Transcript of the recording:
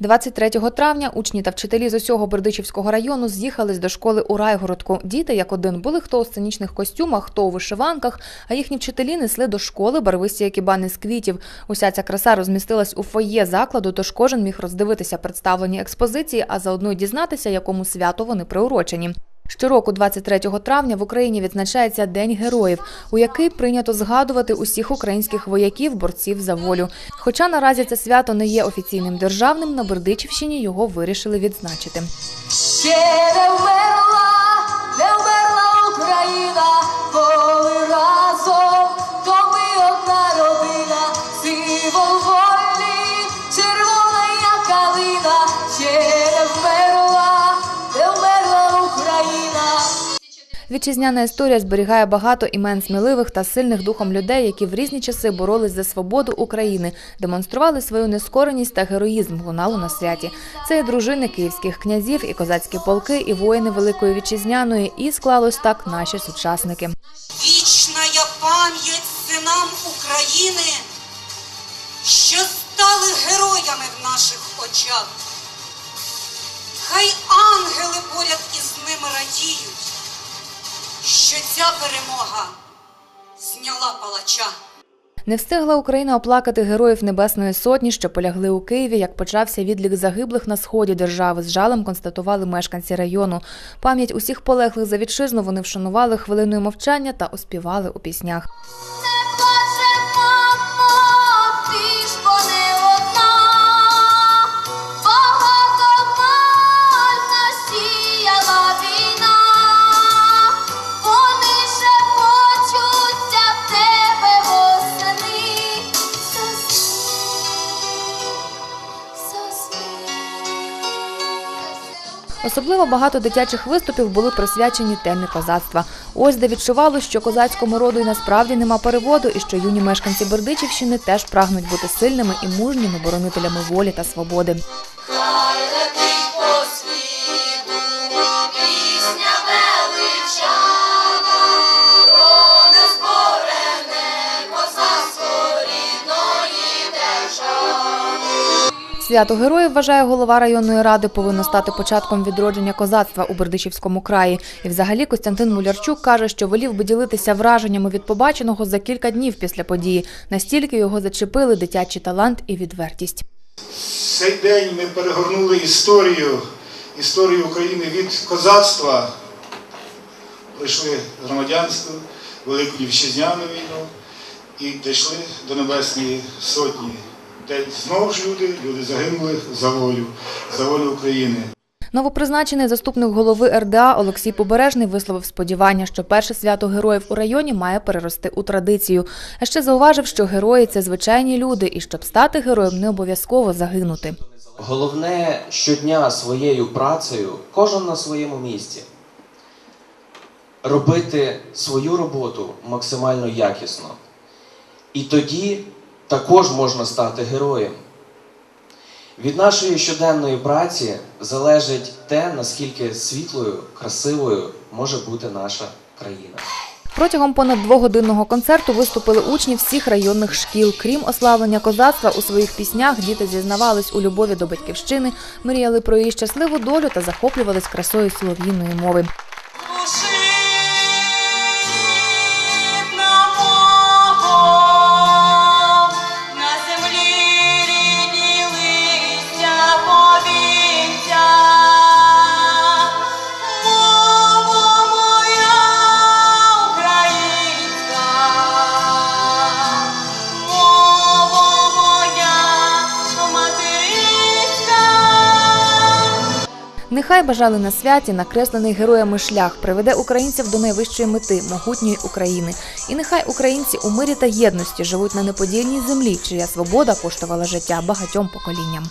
23 травня учні та вчителі з усього Бердичівського району з'їхались до школи у Райгородку. Діти, як один, були хто у сценічних костюмах, хто у вишиванках, а їхні вчителі несли до школи барвисті екібани з квітів. Уся ця краса розмістилась у фоє закладу, тож кожен міг роздивитися представлені експозиції, а заодно й дізнатися, якому святу вони приурочені. Щороку, 23 травня, в Україні відзначається День героїв, у який прийнято згадувати усіх українських вояків, борців за волю. Хоча наразі це свято не є офіційним державним, на Бердичівщині його вирішили відзначити. Вітчизняна історія зберігає багато імен сміливих та сильних духом людей, які в різні часи боролись за свободу України, демонстрували свою нескореність та героїзм. Лунало на святі. Це і дружини київських князів, і козацькі полки, і воїни Великої вітчизняної. І склалось так наші сучасники. Вічна пам'ять синам України, що стали героями в наших очах. Хай ангели поряд із ними радіють, що ця перемога зняла палача. Не встигла Україна оплакати героїв Небесної Сотні, що полягли у Києві, як почався відлік загиблих на сході держави. З жалем констатували мешканці району. Пам'ять усіх полеглих за вітчизну вони вшанували хвилиною мовчання та оспівали у піснях. Особливо багато дитячих виступів були присвячені темі козацтва. Ось де відчувало, що козацькому роду і насправді нема переводу, і що юні мешканці Бердичівщини теж прагнуть бути сильними і мужніми боронителями волі та свободи. Свято героїв, вважає голова районної ради, повинно стати початком відродження козацтва у Бердичівському краї. І взагалі Костянтин Мулярчук каже, що волів би ділитися враженнями від побаченого за кілька днів після події. Настільки його зачепили дитячий талант і відвертість. цей день ми перегорнули історію, історію України від козацтва, пройшли громадянство, Велику Вітчизняну війну і дійшли до Небесної Сотні, де знову ж люди, люди загинули за волю, за волю України. Новопризначений заступник голови РДА Олексій Побережний висловив сподівання, що перше свято героїв у районі має перерости у традицію. А ще зауважив, що герої це звичайні люди, і щоб стати героєм, не обов'язково загинути. Головне щодня своєю працею, кожен на своєму місці, робити свою роботу максимально якісно. І тоді також можна стати героєм. Від нашої щоденної праці залежить те, наскільки світлою, красивою може бути наша країна. Протягом понад двогодинного концерту виступили учні всіх районних шкіл. Крім ославлення козацтва, у своїх піснях діти зізнавались у любові до батьківщини, мріяли про її щасливу долю та захоплювались красою солов'їної мови. Нехай бажали на святі накреслений героями шлях приведе українців до найвищої мети могутньої України. І нехай українці у мирі та єдності живуть на неподільній землі, чия свобода коштувала життя багатьом поколінням.